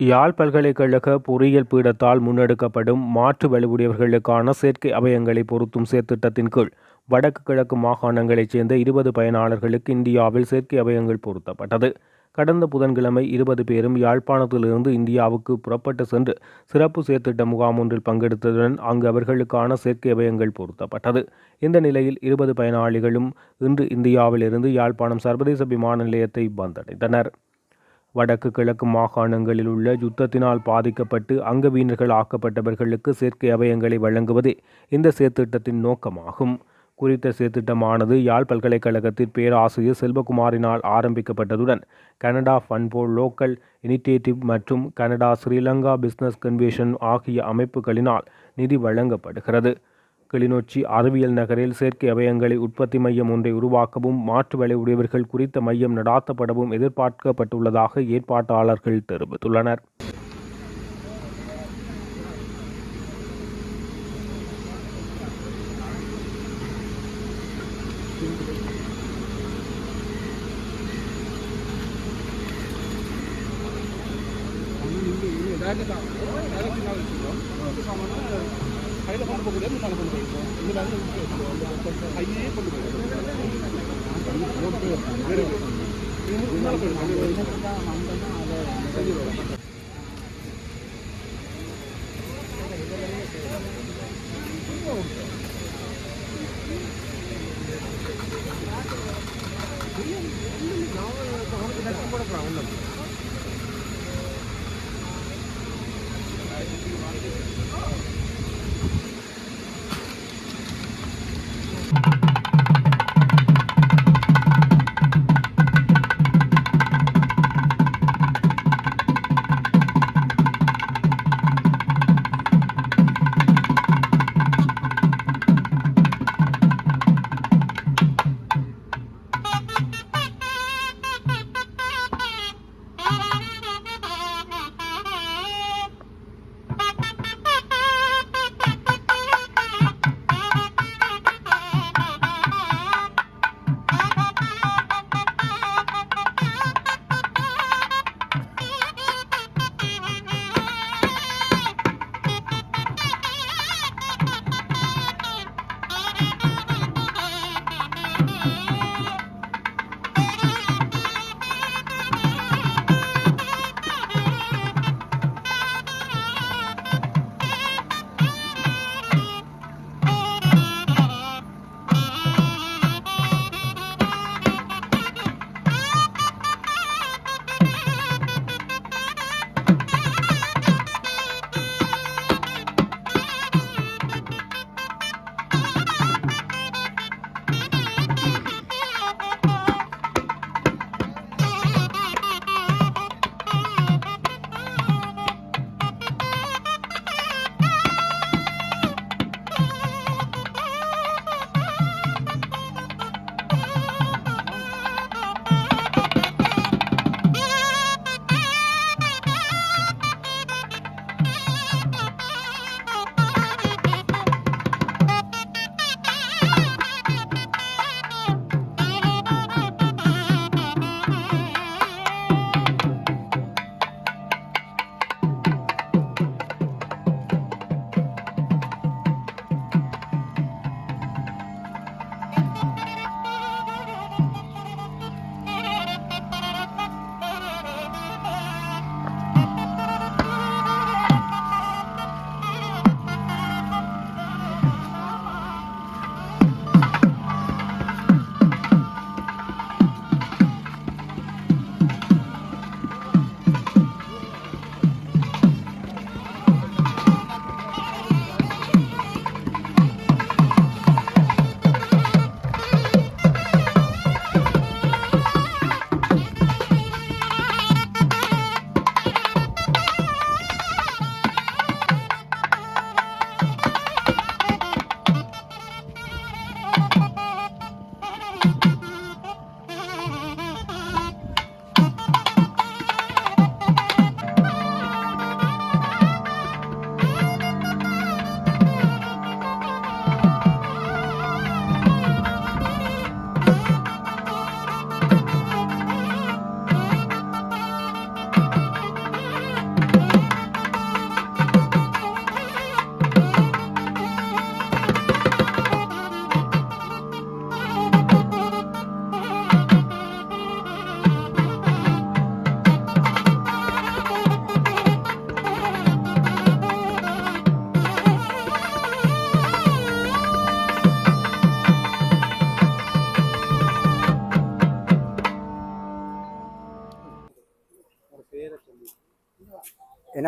யாழ் பல்கலைக்கழக பொறியியல் பீடத்தால் முன்னெடுக்கப்படும் மாற்று வலுவுடையவர்களுக்கான சேர்க்கை அபயங்களை பொருத்தும் சேர்த்திட்டத்தின் கீழ் வடக்கு கிழக்கு மாகாணங்களைச் சேர்ந்த இருபது பயனாளர்களுக்கு இந்தியாவில் சேர்க்கை அபயங்கள் பொருத்தப்பட்டது. கடந்த புதன்கிழமை இருபது பேரும் யாழ்ப்பாணத்திலிருந்து இந்தியாவுக்கு புறப்பட்டு சென்று சிறப்பு சேர்த்திட்ட முகாம் ஒன்றில் பங்கெடுத்ததுடன் அங்கு அவர்களுக்கான சேர்க்கை அபயங்கள் பொருத்தப்பட்டது. இந்த நிலையில் இருபது பயனாளிகளும் இன்று இந்தியாவிலிருந்து யாழ்ப்பாணம் சர்வதேச விமான நிலையத்தை வந்தடைந்தனர். வடக்கு கிழக்கு மாகாணங்களில் உள்ள யுத்தத்தினால் பாதிக்கப்பட்டு அங்கவீனர்கள் ஆக்கப்பட்டவர்களுக்கு சேர்க்கை அபயங்களை வழங்குவதே இந்த சேர்த்திட்டத்தின் நோக்கமாகும். குறித்த சேர்த்திட்டமானது யாழ் பல்கலைக்கழகத்தின் பேராசிரியர் செல்வகுமாரினால் ஆரம்பிக்கப்பட்டதுடன் Canada fund for local initiative மற்றும் கனடா ஸ்ரீலங்கா பிஸ்னஸ் கன்வென்ஷன் ஆகிய அமைப்புகளினால் நிதி வழங்கப்படுகிறது. கிளிநொச்சி அறிவியல் நகரில் செயற்கை அவயங்களை உற்பத்தி மையம் ஒன்றை உருவாக்கவும் மாற்று வேலை உடையவர்கள் குறித்த மையம் நடாத்தப்படவும் எதிர்பார்க்கப்பட்டுள்ளதாக ஏற்பாட்டாளர்கள் தெரிவித்துள்ளனர். பேக்கு தான் வேலைக்கு தான் வச்சுருக்கோம் சாமான் கையில் கொண்டு போகக்கூடாது முன்னால் கொண்டு போயிருக்கோம் இந்த பேங்க் கையே கொண்டு போயிருக்கோம் Oh!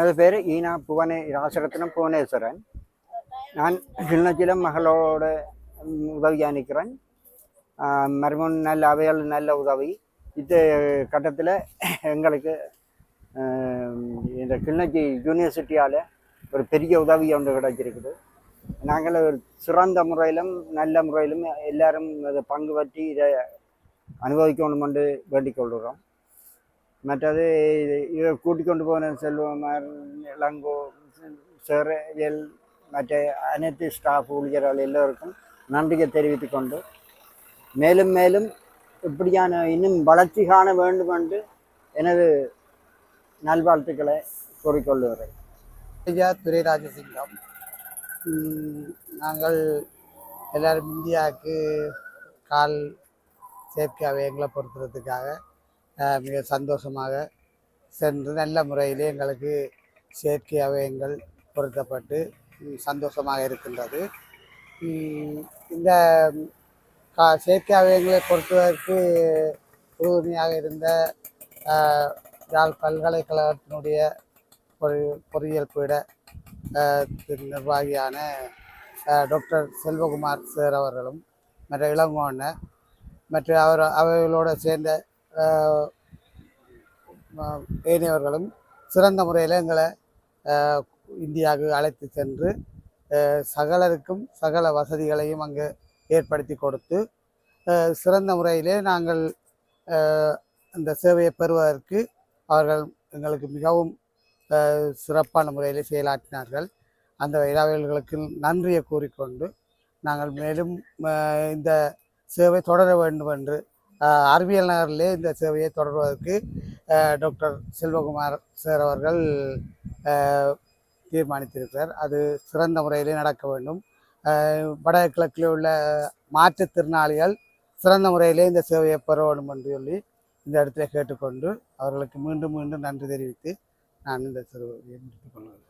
எனது பேர்? ஈனா புவனே ராசரத்னம் புவனேஸ்வரன். நான் சின்னச்சிலம் மகளோட உதவி உதவியாக நிற்கிறேன் மருமன் நல்ல அவைகள் நல்ல உதவி. இந்த கட்டத்தில் எங்களுக்கு இந்த கிளிநொச்சி யூனிவர்சிட்டியால் ஒரு பெரிய உதவி ஒன்று கிடைச்சிருக்குது. நாங்கள் ஒரு சிறந்த முறையிலும் நல்ல முறையிலும் எல்லாரும் அதை பங்கு பற்றி இதை அனுபவிக்கணும் என்று வேண்டிக் கொள்கிறோம். மற்றது இதை கூட்டிக் கொண்டு போன செல்வமார் இளங்கோ சேரல் மற்ற அனைத்து ஸ்டாஃப் ஊழியர்கள் எல்லோருக்கும் நன்றியை தெரிவித்துக்கொண்டு மேலும் மேலும் இப்படியான இன்னும் வளர்ச்சி காண வேண்டும் என்று எனது நல்வாழ்த்துக்களை கூறிக்கொள்கிறேன் ஐயா துரை ராஜசிங்கம் நாங்கள் எல்லாரும் இந்தியாவுக்கு கால் செயற்கை எங்களை பொறுத்துறதுக்காக மிக சந்தோஷமாக சென்று நல்ல முறையிலே எங்களுக்கு செயற்கை அவயங்கள் பொருத்தப்பட்டு சந்தோஷமாக இருக்கின்றது. இந்த கா செயற்கை அவயங்களை பொருத்துவதற்கு உறுதுணையாக இருந்த யாழ் பல்கலைக்கழகத்தினுடைய பொறி பொறியியல் பீட நிர்வாகியான டாக்டர் செல்வகுமார் சார் அவர்களும் மற்ற இளங்கோண்ண மற்ற அவர் அவர்களோடு சேர்ந்த ஏனையவர்களும் சிறந்த முறையில் எங்களை இந்தியாவுக்கு அழைத்து சென்று சகலருக்கும் சகல வசதிகளையும் அங்கு ஏற்படுத்தி கொடுத்து சிறந்த முறையிலே நாங்கள் அந்த சேவையை பெறுவதற்கு அவர்கள் எங்களுக்கு மிகவும் சிறப்பான முறையில் செயலாற்றினார்கள். அந்த இளவல்களுக்கு நன்றியை கூறிக்கொண்டு நாங்கள் மேலும் இந்த சேவை தொடர வேண்டும் என்று அறிவியல் நகரிலே இந்த சேவையை தொடர்வதற்கு டாக்டர் செல்வகுமார் சார் அவர்கள் தீர்மானித்திருக்கிறார். அது சிறந்த முறையிலே நடக்க வேண்டும். வடகிழக்கில் உள்ள மாற்றுத்திறனாளிகள் சிறந்த முறையிலே இந்த சேவையை பெற வேண்டும் என்று சொல்லி இந்த இடத்துல கேட்டுக்கொண்டு அவர்களுக்கு மீண்டும் மீண்டும் நன்றி தெரிவித்து நான் இந்த சேவையை முடித்துக்கொள்கிறேன்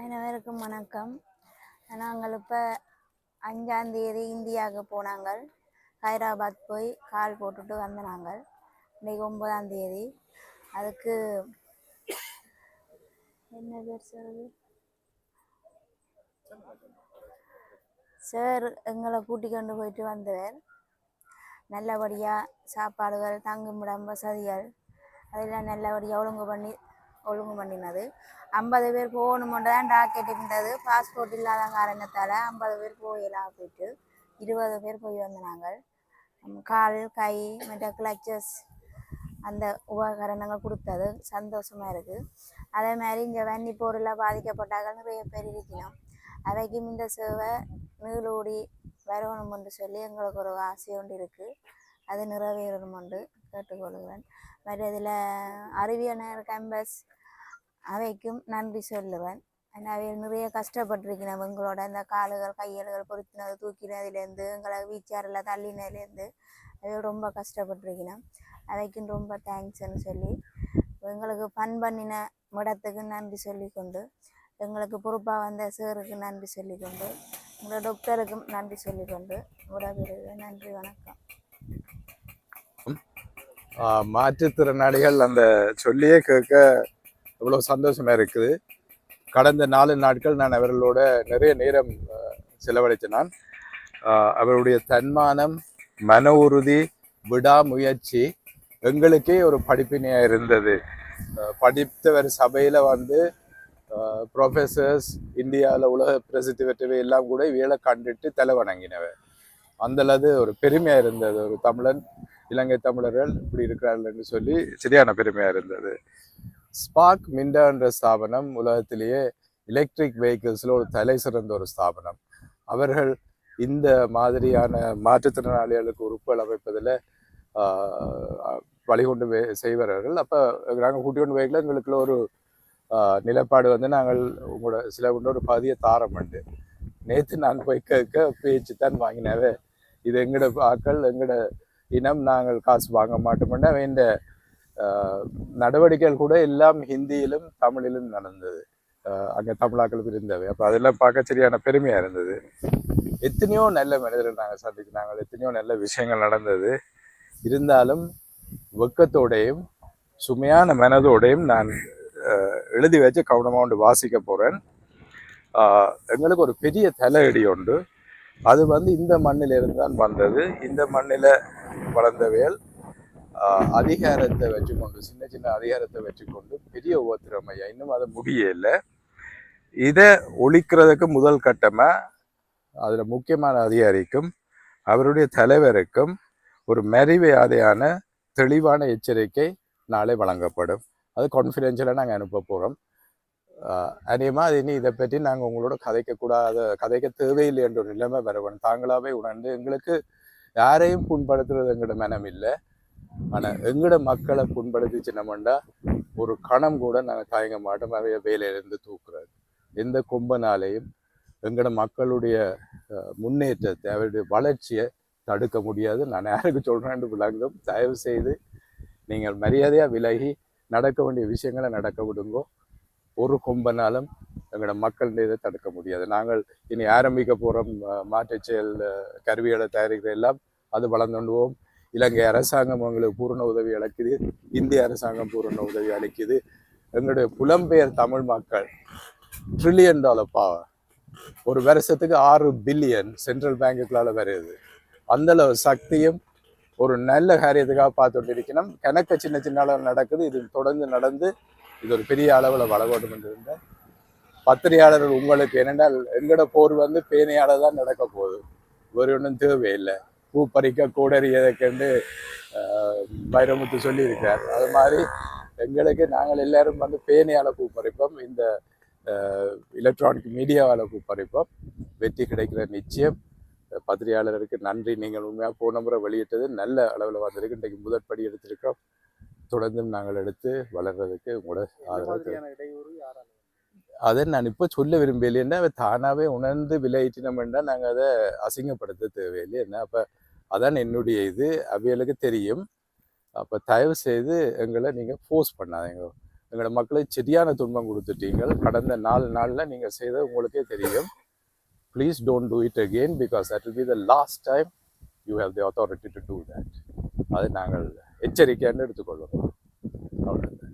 அனைவருக்கும் வணக்கம். நாங்கள் இப்போ அஞ்சாந்தேதி இந்தியாவுக்கு போனாங்க ஹைதராபாத் போய் கால் போட்டுட்டு வந்த நாங்கள். இன்னைக்கு ஒன்பதாம் தேதி. அதுக்கு என்ன பேர் சார் சார் எங்களை கூட்டி கொண்டு போயிட்டு வந்தவர். நல்லபடியாக சாப்பாடுகள் தங்குமிடம் வசதிகள் அதெல்லாம் நல்லபடியாக ஒழுங்கு பண்ணி ஒழுங்கு பண்ணினது. ஐம்பது பேர் போகணுமென்று தான் டாக்கெட் இருந்தது. பாஸ்போர்ட் இல்லாத காரணத்தால் ஐம்பது பேர் போயலாம் போயிட்டு. இருபது பேர் போய் வந்த நாங்கள் கால் கை மற்ற கிளச்சஸ் அந்த உபகரணங்கள் கொடுத்தது. சந்தோஷமாக இருக்குது அதே மாதிரி இங்கே வன்னி போரில் பாதிக்கப்பட்டார்கள். நிறைய பேர் இருக்கணும் அவைக்கும் இந்த சேவை நீளூடி வரணும் என்று சொல்லி எங்களுக்கு ஒரு ஆசை ஒன்று இருக்குது அது நிறைவேறணும் என்று கேட்டுக்கொள்கிறேன். மற்ற இதில் அறிவியல் கேம்பஸ் அவைக்கும் நன்றி சொல்லுவேன். ஏன்னா நிறைய கஷ்டப்பட்டிருக்கணும் எங்களோட இந்த காலுகள் கையல்கள் பொருத்தினது தூக்கினதுலேருந்து எங்களை வீச்சாரில் தள்ளினதுலேருந்து. அவை ரொம்ப கஷ்டப்பட்டிருக்கணும் அவைக்கும் ரொம்ப தேங்க்ஸ்ன்னு சொல்லி எங்களுக்கு ஃபன் பண்ணின இடத்துக்கு நன்றி சொல்லிக்கொண்டு எங்களுக்கு பொறுப்பாக வந்த சேருக்கு நன்றி சொல்லிக்கொண்டு உங்களோட டாக்டருக்கும் நன்றி சொல்லிக்கொண்டு விடைபெறுகிறேன். நன்றி வணக்கம். மாற்றுத்திறனாளிகள் அந்த சொல்லியே கேட்க இவ்வளோ சந்தோஷமாக இருக்குது. கடந்த நாலு நாட்கள் நான் அவர்களோட நிறைய நேரம் செலவழித்தினான் நான் அவருடைய தன்மானம் மன உறுதி விடாமுயற்சி எங்களுக்கே ஒரு படிப்பினையாக இருந்தது. படித்தவர் சபையில் வந்து ப்ரொஃபஸர்ஸ் இந்தியாவில் உலக பிரசித்தி பெற்றவை எல்லாம் கூட வேலை கண்டுட்டு தலை வணங்கினவர். அந்தளவு ஒரு பெருமையாக இருந்தது. ஒரு தமிழன் இலங்கை தமிழர்கள் இப்படி இருக்கிறார்கள்னு சொல்லி சரியான பெருமையாக இருந்தது. ஸ்பார்க் மிண்டான்ற ஸ்தாபனம் உலகத்திலேயே எலக்ட்ரிக் வெஹிக்கிள்ஸில் ஒரு தலை சிறந்த ஒரு ஸ்தாபனம். அவர்கள் இந்த மாதிரியான மாற்றுத்திறனாளிகளுக்கு உறுப்புகள் அமைப்பதில் வழிகொண்டு செய்வார்கள். அப்போ நாங்கள் கூட்டி கொண்டு வைக்கல எங்களுக்குள்ள ஒரு நிலப்பாடு வந்து நாங்கள் உங்களோட சில கொண்டு ஒரு பதிய தாரம் உண்டு. நேற்று நான் போய் கேட்க பேச்சு தான் வாங்கினாவே இது எங்களோட ஆக்கள் எங்களோட இனம் நாங்கள் காசு வாங்க மாட்டோம்னா இந்த நடவடிக்கைகள் கூட எல்லாம் ஹிந்தியிலும் தமிழிலும் நடந்தது. ஆஹ் அங்க தமிழாக்கள் இருந்தவை அப்போ அதெல்லாம் பார்க்க சரியான பெருமையாக இருந்தது. எத்தனையோ நல்ல மனிதர்கள் நாங்கள் சந்திக்கிறாங்க எத்தனையோ நல்ல விஷயங்கள் நடந்தது. இருந்தாலும் வெக்கத்தோடையும் சுமையான மனதோடையும் நான் எழுதி வச்சு கவனமாக ஒன்று வாசிக்க போகிறேன் எங்களுக்கு ஒரு பெரிய தலையடி உண்டு. அது வந்து இந்த மண்ணிலிருந்து தான் வந்தது. இந்த மண்ணில் வளர்ந்தவையல் அதிகாரத்தை வச்சுக்கொண்டு சின்ன சின்ன அதிகாரத்தை வச்சுக்கொண்டு பெரிய உபத்திரமையா? இன்னும் அதை முடியலை. இதை ஒழிக்கிறதுக்கு முதல் கட்டமாக அதில் முக்கியமான அதிகாரிக்கும் அவருடைய தலைவருக்கும் ஒரு மறிவையாதையான தெளிவான எச்சரிக்கை நாளை வழங்கப்படும். அது கான்ஃபிடென்ஷியலாக நாங்கள் அனுப்ப போகிறோம் அதேமாக அது இனி இதை பற்றி நாங்கள் உங்களோட கதைக்கக்கூடாத கதைக்க தேவையில்லை என்ற ஒரு நிலைமை வரவேணும் தாங்களாகவே உணர்ந்து எங்களுக்கு யாரையும் புண்படுத்துறது எங்களோட மனம் இல்லை. ஆனால் எங்களோட மக்களை புண்படுத்தி சின்னமண்டா ஒரு கணம் கூட நாங்கள் தயங்க மாட்டோம். அவைய வேலையிலேருந்து தூக்குறது. எந்த கொம்பனாலையும் எங்களோட மக்களுடைய முன்னேற்றத்தை அவருடைய வளர்ச்சியை தடுக்க முடியாது. நான் யாருக்கு சொல்கிறேன்னு விளங்கும். தயவு செய்து நீங்கள் மரியாதையாக விலகி நடக்க வேண்டிய விஷயங்களை நடக்க விடுங்கோ. ஒரு கொம்பனாலும் எங்களோட மக்கள் இதை தடுக்க முடியாது. நாங்கள் இனி ஆரம்பிக்க போகிறோம் மாற்றுச் செயல் கருவிகளை தயாரிக்கிற எல்லாம் அது வளர்ந்துண்டுவோம் இலங்கை அரசாங்கம் எங்களுக்கு பூரண உதவி அளிக்குது. இந்திய அரசாங்கம் பூரண உதவி அளிக்குது. எங்களுடைய புலம்பெயர் தமிழ் மக்கள் ட்ரில்லியன் டாலர் பாவம் ஒரு வருஷத்துக்கு ஆறு பில்லியன் சென்ட்ரல் பேங்குகளால் வருது. அந்தளவு சக்தியும் ஒரு நல்ல காரியத்துக்காக பார்த்துட்டு இருக்கணும். கணக்கு சின்ன சின்ன அளவு நடக்குது. இது தொடர்ந்து நடந்து இது ஒரு பெரிய அளவில் வளகோட்டம் என்றிருந்தேன் பத்திரிகையாளர்கள் உங்களுக்கு என்னென்றால் எங்களோட போர் வந்து பேனையால் தான் நடக்க போகுது. ஒரு ஒன்றும் தேவையில்லை. பூ பறிக்க கூடறியதுக்கென்று வைரமுத்து சொல்லியிருக்கார் அது மாதிரி எங்களுக்கு நாங்கள் எல்லாரும் வந்து பேனையால பூ பறிப்போம் இந்த எலக்ட்ரானிக் மீடியாவால் பூ பறிப்போம் வெற்றி கிடைக்கிற நிச்சயம். பத்திரிகையாளருக்கு நன்றி. நீங்கள் உண்மையாக போன முறை வெளியிட்டது நல்ல அளவில் வந்திருக்கு. இன்றைக்கு முதற்படி எடுத்திருக்கோம் தொடர்ந்தும் நாங்கள் எடுத்து வளர்றதுக்கு உங்களோட ஆதரவு. அதை நான் இப்போ சொல்ல விரும்பலைன்னா அவ தானாகவே உணர்ந்து விளையிட்டினோம்னா நாங்கள் அதை அசிங்கப்படுத்த தேவையில்லை. என்ன? அப்போ அதான் என்னுடைய இது. அவைகளுக்கு தெரியும். அப்போ தயவு செய்து எங்களை நீங்கள் ஃபோர்ஸ் பண்ணாதீங்க. எங்களோட மக்களுக்கு சரியான துன்பம் கொடுத்துட்டீங்க கடந்த நாலு நாளில் நீங்கள் செய்த உங்களுக்கே தெரியும். Please don't do it again because that will be the last time you have the authority to do that அதை நாங்கள் எச்சரிக்கையான்னு எடுத்துக்கொள்வோம் அவ்வளோ